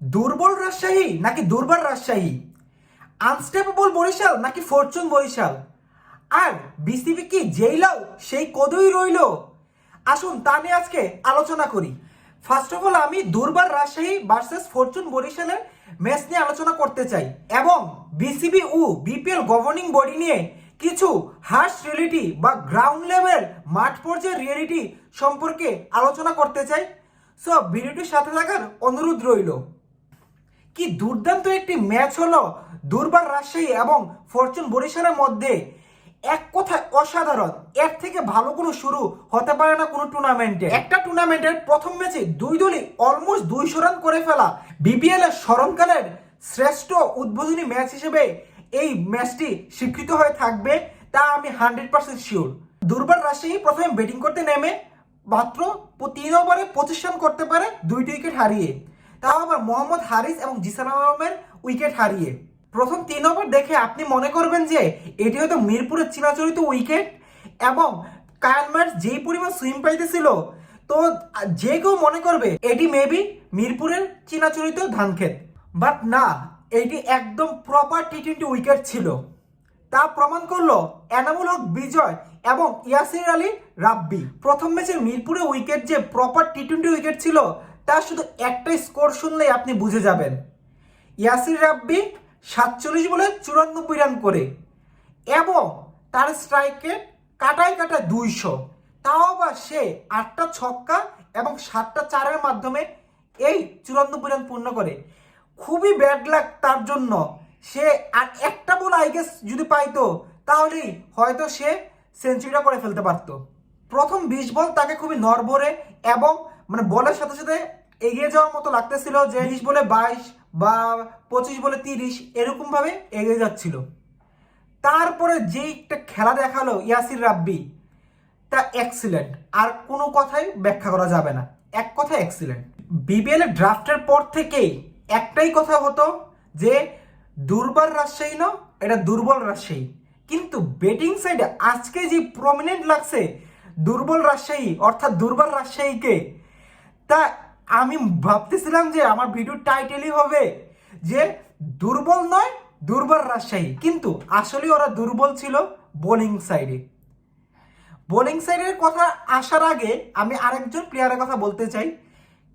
দুর্বল রাজশাহী নাকি দুর্বার রাজশাহী? আনস্টেপেবল বরিশাল নাকি ফরচুন বরিশাল? আর বিসিবি কি জেইলাও সেই কদই রইল? আসুন তা নিয়ে আজকে আলোচনা করি। ফার্স্ট অফ অল আমি দুর্বার রাজশাহী ভার্সেস ফরচুন বরিশালের ম্যাচ নিয়ে আলোচনা করতে চাই। এবং বিসিবি ও বিপিএল গভর্নিং বডি নিয়ে কিছু হার্স রিয়েলিটি বা গ্রাউন্ড লেভেল মাঠ পর্যায়ের রিয়েলিটি সম্পর্কে আলোচনা করতে চাই। সো ভিডিওটির সাথে থাকার অনুরোধ রইল। কি দুর্দান্ত একটি ম্যাচ হলো দুর্বার রাজশাহী এবং ফরচুন বরিশালের মধ্যে। এক কথায় অসাধারণ। এর থেকে ভালো কোনো শুরু হতে পারে না কোনো টুর্নামেন্টে একটা টুর্নামেন্টের প্রথম ম্যাচে দুই দলই অলমোস্ট দুইশো রান করে ফেলা বিপিএল এর স্মরণকালের শ্রেষ্ঠ উদ্বোধনী ম্যাচ হিসেবে এই ম্যাচটি স্বীকৃত হয়ে থাকবে, তা আমি হান্ড্রেড পার্সেন্ট শিওর দুর্বার রাজশাহী প্রথমে ব্যাটিং করতে নেমে মাত্র তিন ওভারে পঁচিশ রান করতে পারে দুইটি উইকেট হারিয়ে। তাও আবার মোহাম্মদ হারিস এবং জিসান আহমেদ উইকেট হারিয়ে। প্রথম তিন ওভার দেখে আপনি মনে করবেন যে এটি হয়তো মিরপুরের চিরাচরিত উইকেট এবং কায়ানমার যেই পরিমাণ সুইম পাইতেছিল, তো যে কেউ মনে করবে এটি মেবি মিরপুরের চিরাচরিত ধানক্ষেত। বাট না, এটি একদম প্রপার টি টোয়েন্টি উইকেট ছিল। তা প্রমাণ করল এনামুল হক বিজয় এবং ইয়াসির আলী রাব্বি। প্রথম ম্যাচের মিরপুরে উইকেট যে প্রপার টি টোয়েন্টি উইকেট ছিল তা শুধু একটাই স্কোর শুনলেই আপনি বুঝে যাবেন। ইয়াসির রাব্বি সাতচল্লিশ বলে চুরানব্বই রান করে এবং তার স্ট্রাইকে কাটায় কাটায় দুইশো। তাও আবার সে আটটা ছক্কা এবং সাতটা চারের মাধ্যমে এই চুরানব্বই রান পূর্ণ করে। খুবই ব্যাড লাক তার জন্য। সে আর একটা বল আই গেস যদি পাইতো, তাহলেই হয়তো সে সেঞ্চুরিটা করে ফেলতে পারতো। প্রথম বিশ বল তাকে খুবই নরবরে এবং মানে বলের সাথে সাথে এগিয়ে যাওয়ার মতো লাগতেছিল যে বিশ বলে বাইশ বা পঁচিশ বলে তিরিশ এরকম ভাবে এগিয়ে যাচ্ছিল। তারপরে যে একটা খেলা দেখাল ইয়াসির রাব্বি, তা এক্সিলেন্ট আর কোনো কথাই ব্যাখ্যা করা যাবে না। এক কথা এক্সিলেন্ট বিপিএল এর ড্রাফটের পর থেকেই একটাই কথা হতো যে দুর্বার রাজশাহী না, এটা দুর্বল রাজশাহী। কিন্তু বেটিং সাইডে আজকে যে প্রমিনেন্ট লাগছে দুর্বল রাজশাহী, অর্থাৎ দুর্বল রাজশাহীকে, তা আমি ভাবতেছিলাম যে আমার ভিডিও টাইটেলই হবে যে দুর্বল নয়, দুর্বল রাজশাহী। কিন্তু আসলে ওরা দুর্বল ছিল বোলিং সাইডে বোলিং সাইডের কথা আসার আগে আমি আরেকজন প্লেয়ারের কথা বলতে চাই।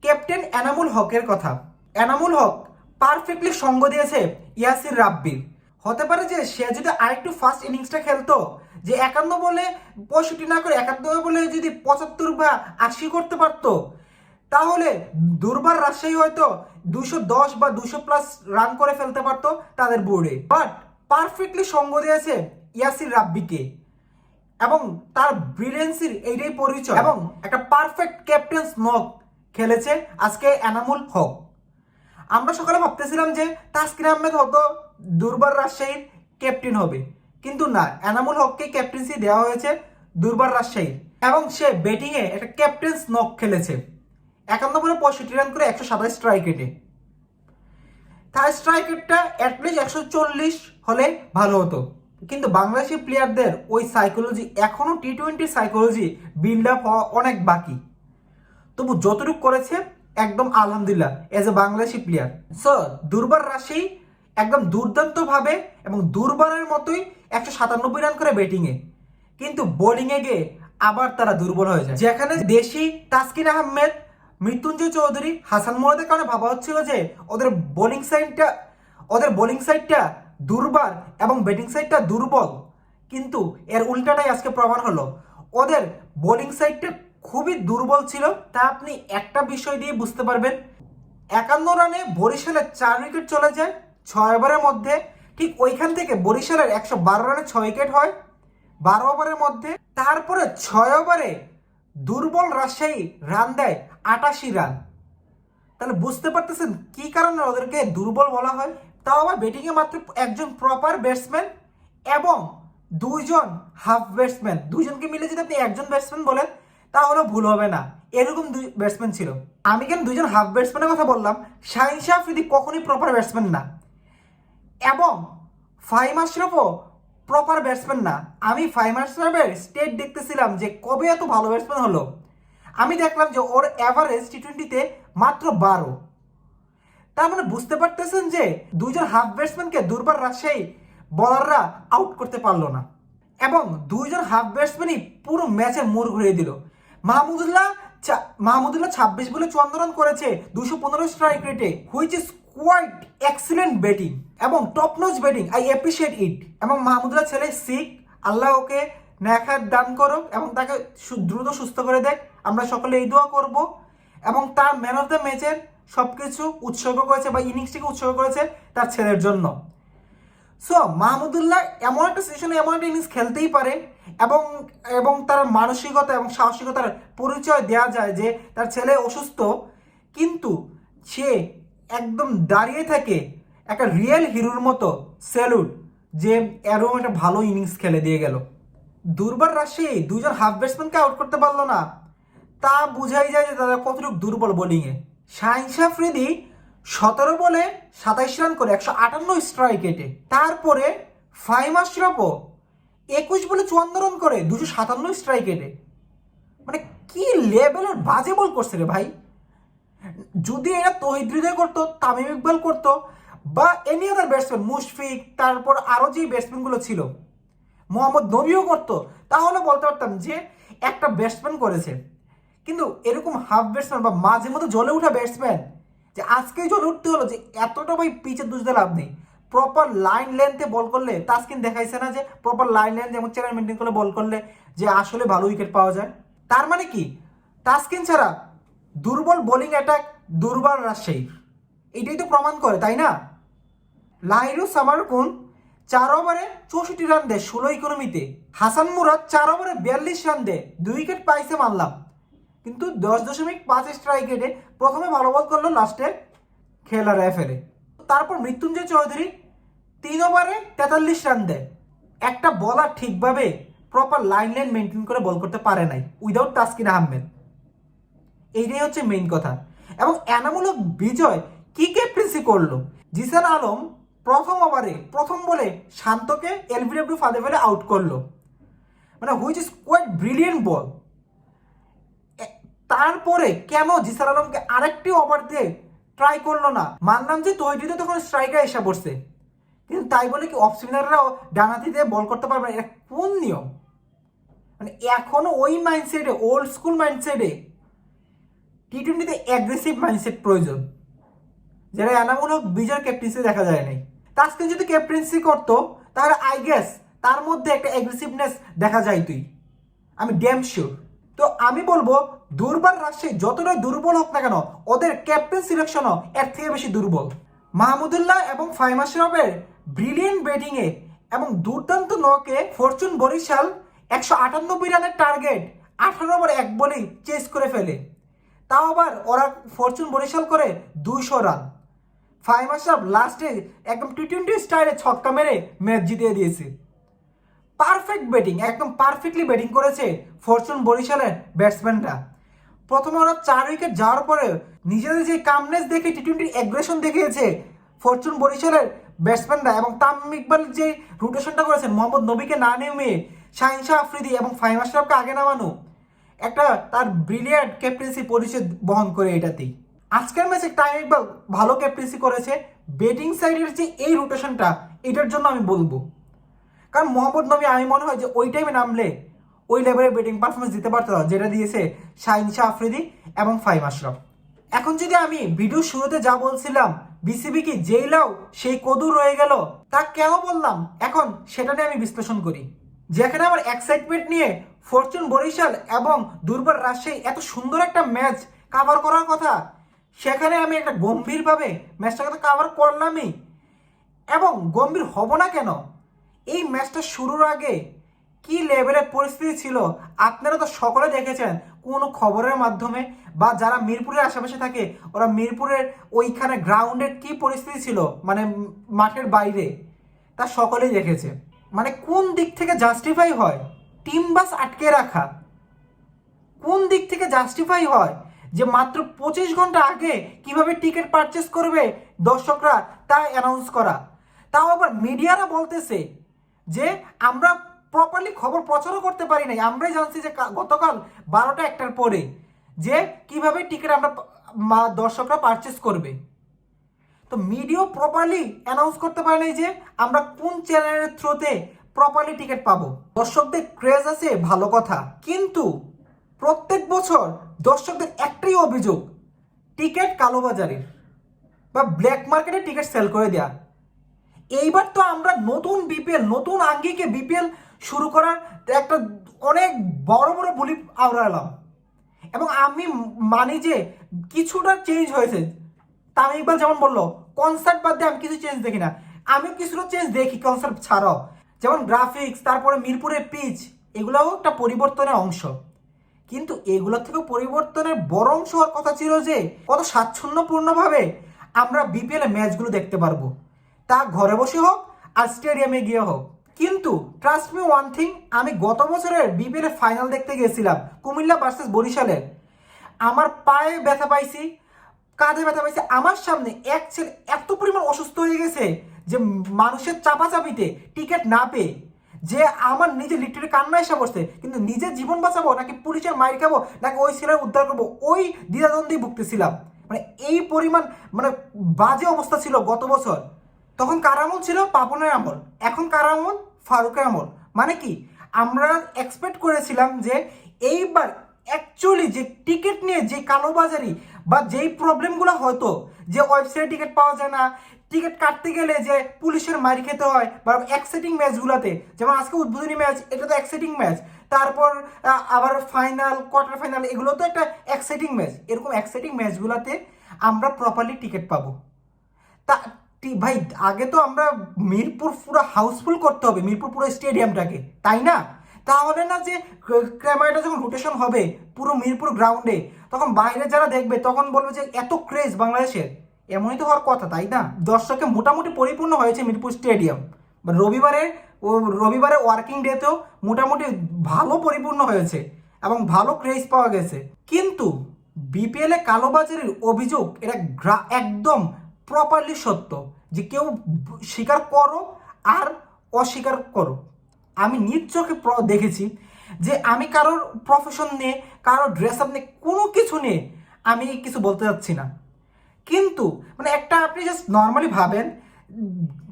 ক্যাপ্টেন এনামুল হকের কথা। এনামুল হক পারফেক্টলি সঙ্গ দিয়েছে ইয়াসির রাব্বির হতে পারে যে সে যদি আরেকটু ফার্স্ট ইনিংসটা খেলতো, যে একান্ন বলে পঁয়ষট্টি না করে একান্ন বলে যদি পঁচাত্তর বা আশি করতে পারতো তাহলে দুর্বার রাজশাহী হয়তো দুশো দশ বা দুশো প্লাস রান করে ফেলতে পারতো তাদের বোর্ডে বাট পারফেক্টলি সঙ্গ দিয়েছে ইয়াসির রাব্বিকে। এবং তার ব্রিলিয়েন্সির এইটাই পরিচয়। এবং একটা পারফেক্ট ক্যাপ্টেন্স নক খেলেছে আজকে এনামুল হক। আমরা সকালে ভাবতেছিলাম যে তাসকিন আহমেদ হয়তো দুর্বার রাজশাহীর ক্যাপ্টেন হবে। কিন্তু না, এনামুল হককে ক্যাপ্টেন্সি দেওয়া হয়েছে দুর্বার রাজশাহীর। এবং সে ব্যাটিংয়ে একটা ক্যাপ্টেন্স নক খেলেছে। একান্ন বলে পঁয়ষট্টি রান করে একশো সাতাশ স্ট্রাইক রেটে তার স্ট্রাইক রেটটা অ্যাটলিস্ট একশো চল্লিশ হলে ভালো হতো। কিন্তু বাংলাদেশি প্লেয়ারদের ওই সাইকোলজি এখনও T twenty psychology build up হওয়া অনেক বাকি। তবু যতটুকু করেছে, একদম আলহামদুলিল্লাহ as a Bangladeshi player so Durbar রাশি একদম দুর্দান্তভাবে এবং দুর্বারের মতোই একশো সাতানব্বই রান করে ব্যাটিংয়ে কিন্তু বোলিংয়ে গিয়ে আবার তারা দুর্বল হয়ে যায়। যেখানে দেশি তাসকিন আহমেদ মৃত্যুঞ্জয় চৌধুরী, হাসান মোহাদের কারণে ভাবা হচ্ছিল যে ওদের বোলিং সাইডটা ওদের বোলিং সাইডটা দুর্বার এবং ব্যাটিং সাইডটা দুর্বল। কিন্তু এর উল্টাটাই আজকে প্রমাণ হলো। ওদের বোলিং সাইডটা খুবই দুর্বল ছিল। তা আপনি একটা বিষয় দিয়ে বুঝতে পারবেন। একান্ন রানে বরিশালের চার উইকেট চলে যায়। ছয় ওভারের মধ্যে ঠিক ওইখান থেকে বরিশালের একশো বারো রানে ছয় উইকেট হয়। বারো ওভারের মধ্যে তারপরে ছয় ওভারে দুর্বল রাজশাহী রান দেয় আটাশি রান তাহলে বুঝতে পারতেছেন কি কারণে ওদেরকে দুর্বল বলা হয়? তাও আবার ব্যাটিংয়ে মাত্র একজন প্রপার ব্যাটসম্যান এবং দুইজন হাফ ব্যাটসম্যান দুইজনকে মিলে যদি আপনি একজন ব্যাটসম্যান বলেন, তাহলে ভুল হবে না। এরকম দুই ব্যাটসম্যান ছিল। আমি কেন দুইজন হাফ ব্যাটসম্যানের কথা বললাম? শাহিন শাহ আফ্রিদি কখনই প্রপার ব্যাটসম্যান না। এবং ফাইম আশরাফও প্রপার ব্যাটসম্যান না। আমি ফাইম আশরাফের স্টেট দেখতেছিলাম যে কবে এত ভালো ব্যাটসম্যান হলো। আমি দেখলাম যে ওর অ্যাভারেজ টি টোয়েন্টিতে মাত্র বারো। তার মানে বুঝতে পারতেছেন যে দুইজন হাফ ব্যাটসম্যানকে দুর্বার রাজশাহী বলাররা আউট করতে পারল না। এবং দুইজন হাফ ব্যাটসম্যানই পুরো ম্যাচে মোড় ঘুরিয়ে দিল। মাহমুদুল্লাহ মাহমুদুল্লাহ ছাব্বিশ বলে চুয়ান্ন রান করেছে, দুশো পনেরো স্ট্রাইক রেটে which is quite excellent batting এবং টপ নোজ ব্যাটিং আই অ্যাপ্রিসিয়েট ইট এবং মাহমুদুল্লাহ ছেলে শিখ আল্লাহ ওকে ন্যাখার দান করো এবং তাকে দ্রুত সুস্থ করে দেখ। আমরা সকলে এই দোয়া করব। এবং তার ম্যান অফ দ্য ম্যাচের সব কিছু উৎসর্গ করেছে বা ইনিংসটিকে উৎসর্গ করেছে তার ছেলের জন্য। সো মাহমুদুল্লাহ এমন একটা সিচুয়েশনে এমন একটা ইনিংস খেলতেই পারে এবং এবং তার মানসিকতা এবং সাহসিকতার পরিচয় দেওয়া যায় যে তার ছেলে অসুস্থ। কিন্তু সে একদম দাঁড়িয়ে থাকে একটা রিয়েল হিরোর মতো স্যালুট যে এরকম একটা ভালো ইনিংস খেলে দিয়ে গেল। দুর্বার রাজশাহী দুজন হাফ ব্যাটসম্যানকে আউট করতে পারল না। তা বুঝাই যায় যে তারা কতটুকু দুর্বল বোলিংয়ে শাহিনশা ফ্রিদি সতেরো বলে সাতাইশ রান করে, একশো আটান্ন স্ট্রাইক এটে তারপরে ফাইম আশরাফও একুশ বলে চুয়ান্ন রান করে দুশো সাতান্ন স্ট্রাইক এটে মানে কি লেভেলের বাজে বল করছে রে ভাই? যদি এরা তহিদ হৃদয় করতো, তামিম ইকবাল করতো, বা এনি আদার ব্যাটসম্যান মুশফিক, তারপর আরও যে ব্যাটসম্যানগুলো ছিল, মোহাম্মদ নবীও করতো, তাহলে বলতে পারতাম যে একটা ব্যাটসম্যান করেছে। কিন্তু এরকম হাফ ব্যাটসম্যান বা মাঝে মধ্যে জ্বলে ওঠা ব্যাটসম্যান যে আজকেই জ্বলে উঠতে হলো যে এতটা ভাই পিচের দুষতে লাভ নেই। প্রপার লাইন লেন্থে বল করলে তাস্কিন দেখাইছে না যে প্রপার লাইন লেন্থ যেমন চ্যানেল মেনটেন করলে বল করলে, যে আসলে ভালো উইকেট পাওয়া যায়। তার মানে কি? তাস্কিন ছাড়া দুর্বল বোলিং অ্যাটাক দুর্বল রাজশাহীর এটাই তো প্রমাণ করে, তাই না? লাহিরু সামারকুন চার ওভারে চৌষট্টি রান দেয় ষোলো ইকোনমিতে হাসান মুরাদ চার ওভারে বিয়াল্লিশ রান দেয়, দুই উইকেট পাইছে মানলাম। কিন্তু দশ দশমিক পাঁচ স্ট্রাইক রেটে প্রথমে ভালো বল করল লাস্টে খেলার ফেলে তারপর মৃত্যুঞ্জয় চৌধুরী তিন ওভারে তেতাল্লিশ রান দেয়। একটা বলার ঠিকভাবে প্রপার লাইন লাইন মেনটেন করে বল করতে পারে নাই উইদাউট তাস্কিন আহমেদ। এইটাই হচ্ছে মেইন কথা। এবং এনামূলক বিজয় কি ক্যাপ্টেন্সি করল? জিসান আলম প্রথম ওভারে প্রথম বলে শান্তকে এলবিডব্লিউ ফাঁদে ফেলে আউট করল। মানে which is quite brilliant ball তারপরে কেন জিসান আলমকে আরেকটি ওভার দিয়ে ট্রাই করল না? মানলাম যে তৈরিতে তখন স্ট্রাইকার এসে পড়ছে। কিন্তু তাই বলে কি অফ স্পিনাররাও ডানাতিতে বল করতে পারবে এটা কোন নিয়ম? মানে এখনও ওই মাইন্ডসেটে ওল্ড স্কুল মাইন্ডসেটে টি টোয়েন্টিতে অ্যাগ্রেসিভ মাইন্ডসেট প্রয়োজন। যেটা এনামূলক বিজয় ক্যাপ্টেন্সি দেখা যায় নাই। তাস্কিন যদি ক্যাপ্টেন্সি করতো, তাহলে আই গেস তার মধ্যে একটা অ্যাগ্রেসিভনেস দেখা যায় তুই। আমি ড্যাম শিওর তো আমি বলব, দুর্বল রাজশাহী যতটাই দুর্বল হোক না কেন, ওদের ক্যাপ্টেন সিলেকশনও এর থেকে বেশি দুর্বল। মাহমুদুল্লাহ এবং ফাইম আশরাফের ব্রিলিয়েন্ট ব্যাটিংয়ে এবং দুর্দান্ত নকে ফরচুন বরিশাল একশো আটানব্বই রানের টার্গেট আঠারো ওভার এক বলেই চেস করে ফেলে। তাও আবার ওরা ফরচুন বরিশাল করে দুইশো রান। ফাইম আশরাফ লাস্টে একদম টি টোয়েন্টি স্টাইলে ছক্কা মেরে ম্যাচ জিতিয়ে দিয়েছে। পারফেক্ট ব্যাটিং একদম পারফেক্টলি ব্যাটিং করেছে ফরচুন বরিশালের ব্যাটসম্যানরা প্রথমে ওরা চার উইকেট যাওয়ার পরে নিজেদের যে কামনেস দেখে টি টোয়েন্টি অ্যাগ্রেশন দেখিয়েছে ফরচুন বরিশালের ব্যাটসম্যানরা এবং তামিম ইকবাল যে রোটেশনটা করেছেন, মোহাম্মদ নবীকে না নেমে শাহিন শাহ আফ্রিদি এবং ফাহিম আশরাফকে আগে নামানো। একটা তার ব্রিলিয়ান্ট ক্যাপ্টেন্সি পরিচয় বহন করে এটাতেই। আজকের ম্যাচে টাইম ইকবাল ভালো ক্যাপ্টেন্সি করেছে। ব্যাটিং সাইডের যে এই রোটেশনটা এটার জন্য আমি বলব। কারণ মোহাম্মদ নবী, আমি মনে হয় যে ওই টাইমে নামলে ওই লেভেলের ব্যাটিং পারফরমেন্স দিতে পারত যেটা দিয়েছে শাহিন শাহ আফ্রিদি এবং ফাইম আশরফ। এখন যদি আমি ভিডিও শুরুতে যা বলছিলাম বিসিবি কি যেই লাও, সেই কদু রয়ে গেল, তা কেন বললাম? এখন সেটা নিয়ে আমি বিশ্লেষণ করি। যেখানে আমার এক্সাইটমেন্ট নিয়ে ফরচুন বরিশাল এবং দুর্বার রাজশাহী, এত সুন্দর একটা ম্যাচ কাভার করার কথা। সেখানে আমি একটা গম্ভীরভাবে ম্যাচটাকে তো কাভার করলামই। এবং গম্ভীর হব না কেন? এই ম্যাচটা শুরুর আগে কি লেভেলের পরিস্থিতি ছিল? আপনারা তো সকলে দেখেছেন কোনো খবরের মাধ্যমে বা যারা মিরপুরের আশেপাশে থাকে, ওরা মিরপুরের ওইখানে গ্রাউন্ডের কি পরিস্থিতি ছিল? মানে মাঠের বাইরে। তা সকলেই দেখেছে। মানে কোন দিক থেকে জাস্টিফাই হয়? টিম বাস আটকে রাখা। কোন দিক থেকে জাস্টিফাই হয় যে মাত্র পঁচিশ ঘণ্টা আগে কীভাবে টিকিট পারচেস করবে দর্শকরা তা অ্যানাউন্স করা? তাও আবার মিডিয়ারা বলতেছে যে আমরা প্রপারলি খবর প্রচারও করতে পারি নাই। আমরাই জানছি যে গতকাল বারোটা একটার পরে যে কীভাবে টিকিট আমরা দর্শকরা পারচেস করবে। তো মিডিয়া প্রপারলি অ্যানাউন্স করতে পারে নাই যে আমরা কোন চ্যানেলের থ্রুতে প্রপারলি টিকিট পাবো। দর্শকদের ক্রেজ আছে, ভালো কথা। কিন্তু প্রত্যেক বছর দর্শকদের একটাই অভিযোগ টিকিট কালোবাজারের বা ব্ল্যাক মার্কেটে টিকিট সেল করে দেয়া। এইবার তো আমরা নতুন বিপিএল নতুন আঙ্গিকে বিপিএল শুরু করার একটা অনেক বড় বড় বলি আওড়ালাম। এবং আমি মানি যে কিছুটা চেঞ্জ হয়েছে। তামিম ইকবাল যেমন বলল কনসার্ট বাদ দিয়ে আমি কিছু চেঞ্জ দেখি না। আমি কিছুটা চেঞ্জ দেখি কনসার্ট ছাড়াও। যেমন গ্রাফিক্স তারপরে মিরপুরের পিচ এগুলোও একটা পরিবর্তনের অংশ। কিন্তু এগুলোর থেকে পরিবর্তনের বড় অংশ হওয়ার কথা ছিল যে, কত স্বাচ্ছন্দ্যপূর্ণভাবে আমরা বিপিএল ম্যাচগুলো দেখতে পারব। তা ঘরে বসে হোক আর স্টেডিয়ামে গিয়ে হোক। কিন্তু ট্রাস্ট মি ওয়ান থিং আমি গত বছরের বিপিএল ফাইনাল দেখতে গেছিলাম কুমিল্লা ভার্সেস বরিশালের। আমার পায়ে ব্যথা পাইছি, কাঁধে ব্যথা পাইছি, আমার সামনে এক ছেলে এত পরিমাণ অসুস্থ হয়ে গেছে যে মানুষের চাপাচাপিতে টিকিট না পেয়ে যে আমার নিজে লিটারে কান্না এসে বসছে কিন্তু নিজের জীবন বাঁচাবো নাকি পুলিশের মাইর খাব নাকি ওই ছেলের উদ্ধার করব, ওই দ্বিধাদ্বন্দ্বেই ভুগতেছিলাম। মানে এই পরিমাণ মানে বাজে অবস্থা ছিল গত বছর। তখন কার আমল ছিল? পাপনের আমল। এখন কার আমল? ফারুকের আমল। মানে কি? আমরা এক্সপেক্ট করেছিলাম যে এইবার অ্যাকচুয়ালি যে টিকিট নিয়ে যে কালোবাজারি বা যেই প্রবলেমগুলো হতো, যে ওয়েবসাইটে টিকিট পাওয়া যায় না টিকিট কাটতে গেলে যে পুলিশের মারি খেতে হয় বা এক্সাইটিং ম্যাচগুলোতে যেমন আজকে উদ্বোধনী ম্যাচ এটা তো এক্সাইটিং ম্যাচ তারপর আবার ফাইনাল কোয়ার্টার ফাইনাল এগুলো তো একটা এক্সাইটিং ম্যাচ এরকম এক্সাইটিং ম্যাচগুলোতে আমরা প্রপারলি টিকিট পাবো। তা ভাই, আগে তো আমরা মিরপুর পুরো হাউসফুল করতে হবে, মিরপুর পুরো স্টেডিয়ামটাকে তাই না? তাহলে না যে, ক্যামেরাটা যখন রোটেশন হবে পুরো মিরপুর গ্রাউন্ডে তখন বাইরে যারা দেখবে তখন বলবে যে এত ক্রেজ বাংলাদেশের। এমনই তো হওয়ার কথা, তাই না? দর্শকে মোটামুটি পরিপূর্ণ হয়েছে মিরপুর স্টেডিয়াম। বা রবিবারে ও রবিবারে ওয়ার্কিং ডেতেও মোটামুটি ভালো পরিপূর্ণ হয়েছে এবং ভালো ক্রেজ পাওয়া গেছে। কিন্তু বিপিএল কালোবাজারির অভিযোগ এটা একদম প্রপারলি সত্য যে কেউ স্বীকার করো আর অস্বীকার করো। আমি নিজ চোখে দেখেছি যে আমি কারোর প্রফেশন নিয়ে, কারোর ড্রেস আপ নিয়ে কোনো কিছু নিয়ে আমি কিছু বলতে যাচ্ছি না। কিন্তু মানে একটা আপনি জাস্ট নর্মালি ভাবেন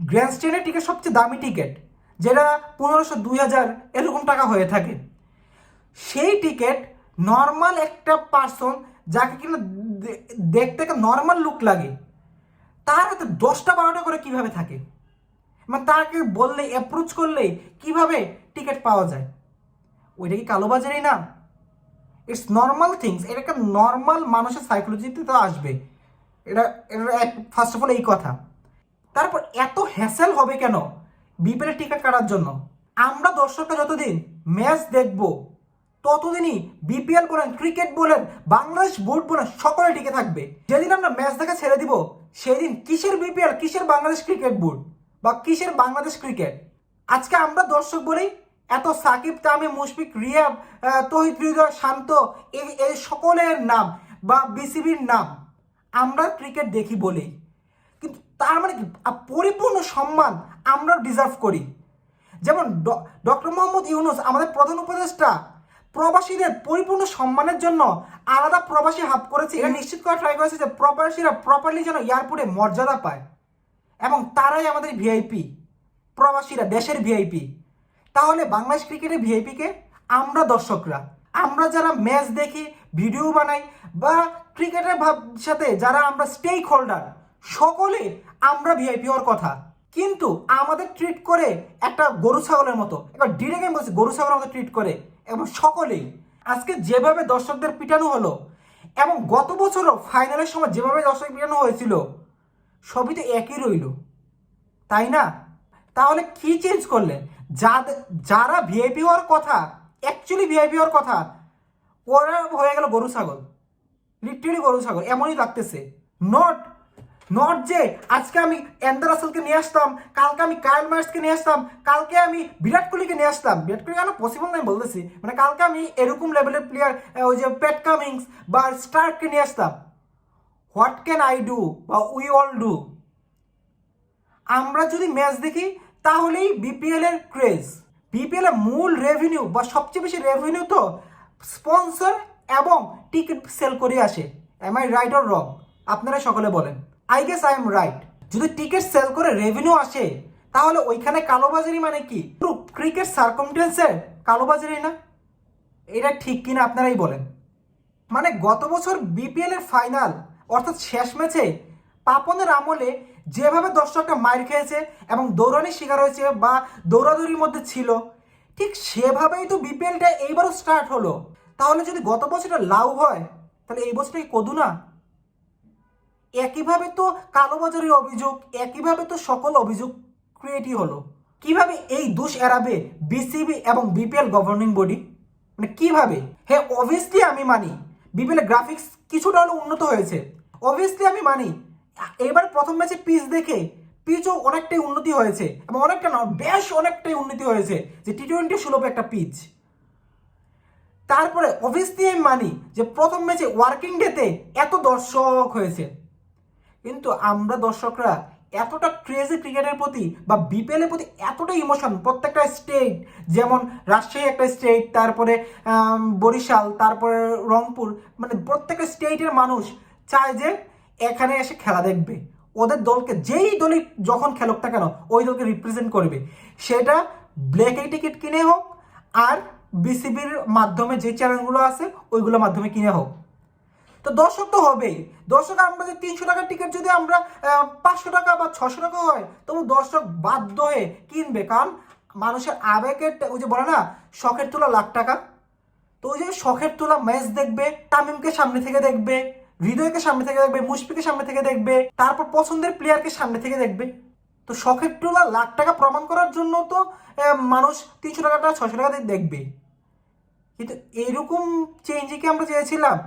গ্র্যান্ড স্ট্যান্ডের টিকিট সবচেয়ে দামি টিকিট যেটা পনেরোশো, দুই হাজার, এরকম টাকা হয়ে থাকে। সেই টিকিট নর্মাল একটা পার্সন যাকে কিনা দেখতে নর্মাল লুক লাগে, তার হাতে দশটা, বারোটা করে কীভাবে থাকে? মানে তাকে বললে অ্যাপ্রোচ করলে কীভাবে টিকিট পাওয়া যায়? ওইটা কি কালোবাজারি না? ইটস নর্মাল থিংস এটা একটা নর্মাল মানুষের সাইকোলজিতে তো আসবে। এটা এটা এক ফার্স্ট অফ অল এই কথা। তারপর এত হ্যাসেল হবে কেন? বিপিএল টিকিট কাটার জন্য। আমরা দর্শকরা যতদিন ম্যাচ দেখব, ততদিনই বিপিএল বলেন ক্রিকেট বলেন, বাংলাদেশ বোর্ড বলেন, সকলে টিকে থাকবে। যেদিন আমরা ম্যাচ দেখা ছেড়ে দিব, সেদিন কিসের বিপিএল, কিসের বাংলাদেশ ক্রিকেট বোর্ড বা কিসের বাংলাদেশ ক্রিকেট আজকে আমরা দর্শক বলি, এত সাকিব, তামিম, মুশফিক রিয়াব তহিদ, হৃদয়, শান্ত এই সকলের নাম বা বিসিবির নাম। আমরা ক্রিকেট দেখি বলেই। কিন্তু তার মানে কি? পরিপূর্ণ সম্মান আমরা ডিজার্ভ করি। যেমন ডক্টর মোহাম্মদ ইউনুস আমাদের প্রধান উপদেষ্টা, প্রবাসীদের পরিপূর্ণ সম্মানের জন্য আলাদা প্রবাসী হাব করেছে। এটা নিশ্চিত করা ট্রাই করেছে যে প্রবাসীরা প্রপারলি যেন এয়ারপোর্টে মর্যাদা পায়। এবং তারাই আমাদের ভিআইপি প্রবাসীরা, দেশের ভিআইপি তাহলে বাংলাদেশ ক্রিকেটের ভিআইপিকে আমরা দর্শকরা আমরা যারা ম্যাচ দেখি ভিডিও বানাই বা ক্রিকেটের ভাব- সাথে যারা আমরা স্টেক হোল্ডার সকলে আমরা ভিআইপি হওয়ার কথা। কিন্তু আমাদের ট্রিট করে একটা গরু ছাগলের মতো। এবার ডিরেক্ট আমি বলছি, গরু ছাগলের মতো ট্রিট করে এবং সকলেই। আজকে যেভাবে দর্শকদের পিটানো হলো এবং গত বছরও ফাইনালের সময় যেভাবে দর্শক পিটানো হয়েছিল, সবই তো একই রইল। তাই না? তাহলে কি চেঞ্জ করলেন যারা ভিআইপি হওয়ার কথা অ্যাকচুয়ালি হওয়ার কথা। ওরা হয়ে গেল গরু ছাগল। লিটারেলি গরু ছাগল। এমনই লাগতেছে। নট নট যে আজকে আমি এন্দার রাসেলকে নিয়ে আসতাম, কালকে আমি কায়েল মার্সকে নিয়ে আসতাম, কালকে আমি বিরাট কোহলিকে নিয়ে আসতাম। বিরাট কোহলি কেন পসিবল নয় বলতেছি। মানে কালকে আমি এরকম লেভেলের প্লেয়ার ওই যে প্যাট কামিংস বা স্টার্ককে নিয়ে আসতাম। হোয়াট ক্যান আই ডু বা উই অল ডু আমরা যদি ম্যাচ দেখি, তাহলেই বিপিএলের ক্রেজ বিপিএল এর মূল রেভিনিউ বা সবচেয়ে বেশি রেভিনিউ তো স্পন্সর এবং টিকিট সেল করে আসে। Am I right or wrong আপনারা সকলে বলেন। I guess I am right যদি টিকিট সেল করে রেভিনিউ আসে, তাহলে ওইখানে কালোবাজারি মানে কি? ক্রিকেট সার্কমটেন্সের কালোবাজারি না? এটা ঠিক কিনা আপনারাই বলেন। মানে গত বছর বিপিএল এর ফাইনাল অর্থাৎ শেষ ম্যাচে পাপনের আমলে যেভাবে দর্শকরা মার খেয়েছে এবং দৌড়ানির শিকার হয়েছে বা দৌড়াদৌড়ির মধ্যে ছিল, ঠিক সেভাবেই তো বিপিএলটা এইবারও স্টার্ট হলো। তাহলে যদি গত বছরটা লাভ হয়, তাহলে এই বছরটা কি কদু না? একইভাবে তো কালোবাজারির অভিযোগ, একইভাবে তো সকল অভিযোগ ক্রিয়েটই হলো। কীভাবে এই দোষ এড়াবে বিসিবি এবং বিপিএল গভর্নিং বডি মানে কীভাবে? হ্যাঁ অবভিয়াসলি আমি মানি। বিপিএল গ্রাফিক্স কিছুটা হলেও উন্নত হয়েছে। অবভিয়াসলি আমি মানি। এবার প্রথম ম্যাচে পিচ দেখে পিচও অনেকটাই উন্নতি হয়েছে এবং অনেকটা না, বেশ অনেকটাই উন্নতি হয়েছে যে টি টোয়েন্টি সুলভ একটা পিচ। তারপরে অবভিয়াসলি আমি মানি যে প্রথম ম্যাচে ওয়ার্কিং ডেতে এত দর্শক হয়েছে। কিন্তু আমরা দর্শকরা এতটা ক্রেজি ক্রিকেটের প্রতি বা বিপিএল এর প্রতি এতটা ইমোশন প্রত্যেকটা স্টেট যেমন রাজশাহী একটা স্টেট তারপরে বরিশাল, তারপরে রংপুর মানে প্রত্যেকটা স্টেটের মানুষ চায় যে এখানে এসে খেলা দেখবে। ওদের দলকে যেই দলই যখন খেলুক না কেন, ওই দলকে রিপ্রেজেন্ট করবে। সেটা ব্ল্যাক টিকিট কিনে হোক, আর বিসিবির মাধ্যমে যে চ্যানেলগুলো আছে, ওইগুলোর মাধ্যমে কিনে হোক। তো দর্শক তো হবেই। দর্শক, আমরা যে তিনশো টাকার টিকিট যদি আমরা পাঁচশো টাকা বা ছশো টাকা হয়, তবু দর্শক বাধ্য হয়ে কিনবে। কারণ মানুষের আবেগের ওই যে বলে না, শখের তোলা লাখ টাকা। তো ওই যে শখের তোলা ম্যাচ দেখবে, তামিমকে সামনে থেকে দেখবে। হৃদয়কে সামনে থেকে দেখবে মুশফিকে সামনে থেকে দেখবে, তারপর পছন্দের প্লেয়ারকে সামনে থেকে দেখবে। তো শখের তোলা লাখ টাকা প্রমাণ করার জন্য তো মানুষ তিনশো টাকাটা ছশো টাকা দিয়ে দেখবে। কিন্তু এইরকম চেঞ্জই কি আমরা চেয়েছিলাম?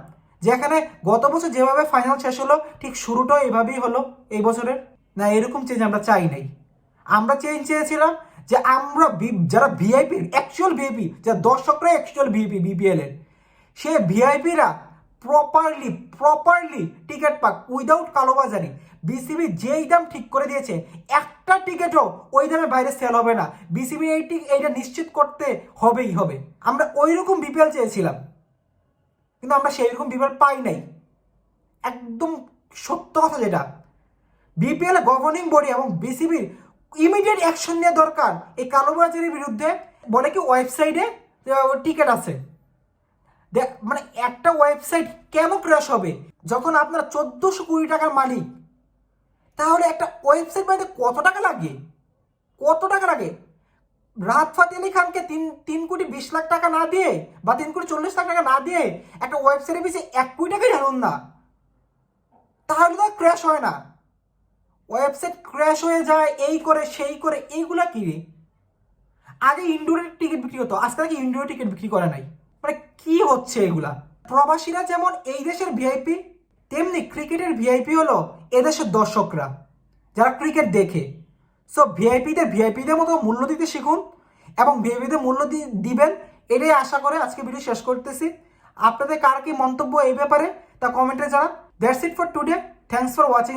যেখানে গত বছর যেভাবে ফাইনাল শেষ হলো, ঠিক শুরুটাও এভাবেই হলো এই বছরের। না, এরকম চেঞ্জ আমরা চাই নাই। আমরা চেঞ্জ চেয়েছিলাম যে আমরা যারা ভিআইপি অ্যাকচুয়াল ভিআইপি যারা দর্শকরা অ্যাকচুয়াল ভিআইপি বিপিএল এর, সে ভিআইপিরা প্রপারলি প্রপারলি টিকিট পাক উইদাউট কালোবাজারি। বিসিবি যেই দাম ঠিক করে দিয়েছে, একটা টিকিটও ওই দামে বাইরে সেল হবে না। বিসিবি এই এইটা নিশ্চিত করতে হবেই হবে। আমরা ওই রকম বিপিএল চেয়েছিলাম। কিন্তু আমরা সেই রকম বিপিএল পাই নাই। একদম সত্য কথা যেটা। বিপিএল গভর্নিং বডি এবং বিসিবির ইমিডিয়েট অ্যাকশন নেওয়া দরকার। এই কালোবাজারির বিরুদ্ধে বলে কি ওয়েবসাইটে টিকিট আছে। দেখ মানে একটা ওয়েবসাইট কেন ক্র্যাশ হবে? যখন আপনার চোদ্দশো কোটি টাকার মালিক, তাহলে একটা ওয়েবসাইট বানাতে কত টাকা লাগে? কত টাকা লাগে? রাহাত ফাতে আলী খানকে তিন তিন কোটি বিশ লাখ টাকা না দিয়ে বা তিন কোটি চল্লিশ লাখ টাকা না দিয়ে একটা ওয়েবসাইটের পিছিয়ে এক কোটি টাকাই ঢালুন না। তাহলে তো ক্র্যাশ হয় না। ওয়েবসাইট ক্র্যাশ হয়ে যায়, এই করে, সেই করে, এইগুলা কি আগে ইনডোরের টিকিট বিক্রি হতো আজকে নাকি ইনডোরের টিকিট বিক্রি করে নাই? মানে কি হচ্ছে এগুলা? প্রবাসীরা যেমন এই দেশের ভিআইপি, তেমনি ক্রিকেটের ভিআইপি হলো এদেশের দর্শকরা, যারা ক্রিকেট দেখে। সো ভিআইপিদের ভিআইপিদের মতো মূল্য দিতে শিখুন এবং ভিআইপিদের মূল্য দিবেন এটাই আশা করে আজকে ভিডিও শেষ করতেছি। আপনাদের কার কি মন্তব্য এই ব্যাপারে তা কমেন্টে জানান। That's it for today thanks for watching